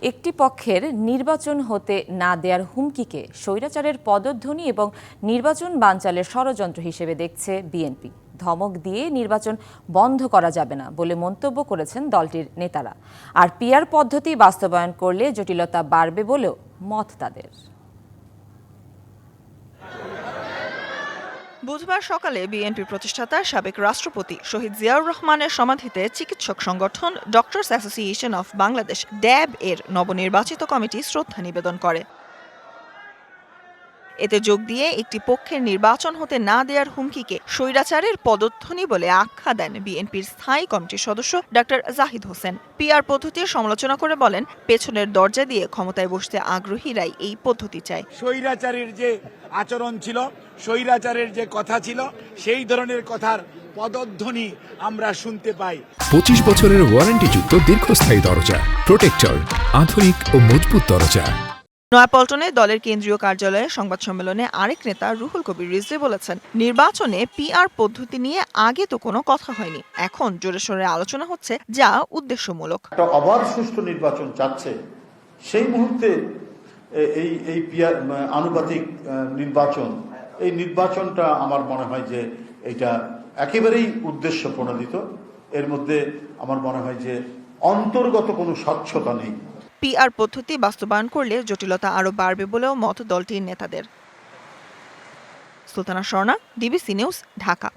একটি পক্ষের নির্বাচন হতে না দেয়ার হুমকিকে স্বৈরাচারের পদধ্বনি এবং নির্বাচন বানচালের ষড়যন্ত্র হিসেবে দেখছে বিএনপি। ধমক দিয়ে নির্বাচন বন্ধ করা যাবে না বলে মন্তব্য করেছেন দলটির নেতারা। আর পিয়ার পদ্ধতি বাস্তবায়ন করলে জটিলতা বাড়বে বলেও মত তাদের। বুধবার সকালে বিএনপি প্রতিষ্ঠাতা সাবেক রাষ্ট্রপতি শহীদ জিয়াউর রহমানের সমাধিতে চিকিৎসক সংগঠন doctors association of Bangladesh DAB এর নবনির্বাচিত কমিটি শ্রদ্ধা নিবেদন করে। এতে যোগ দিয়ে একটি পক্ষের নির্বাচন হতে না দেওয়ার হুমকিকে স্বৈরাচারের পদধ্বনি বলে আখ্যা দেন বিএনপির স্থায়ী কমিটির সদস্য ডক্টর জাহিদ হোসেন। পিআর পদ্ধতির সমালোচনা করে বলেন পেছনের দরজা দিয়ে ক্ষমতায় বসতে আগ্রহীরাই এই পদ্ধতি চায়। স্বৈরাচারের যে আচরণ ছিল স্বৈরাচারের যে কথা ছিল সেই ধরনের কথার পদধ্বনি আমরা শুনতে পাই। পঁচিশ বছরের ওয়ারেন্টিযুক্ত দীর্ঘস্থায়ী দরজা প্রোটেক্টর আধুনিক ও মজবুত দরজা। নয়াপল্টনে দলের কেন্দ্রীয় কার্যালয়ে সংবাদ সম্মেলনে আরেক নেতা রুহুল কবির রিজভি বলেছেন, নির্বাচনে পিআর পদ্ধতি নিয়ে আগে তো কোনো কথা হয়নি। এখন জোরে সোরে আলোচনা হচ্ছে, যা উদ্দেশ্যমূলক। অবাধ সুষ্ঠু নির্বাচন চাচ্ছে। সেই মুহূর্তে এই এই পিয়া আনুপাতিক নির্বাচন, এই নির্বাচনটা আমার মনে হয় যে এটা একেবারেই উদ্দেশ্য প্রণোদিত এর মধ্যে আমার মনে হয় যে অন্তর্গত কোনো স্বচ্ছতা নেই। পিআর পদ্ধতি বাস্তবায়ন করলে জটিলতা আরও বাড়বে বলেও মত দলটির নেতাদের। Sultana Swarna DBC news, Dhaka.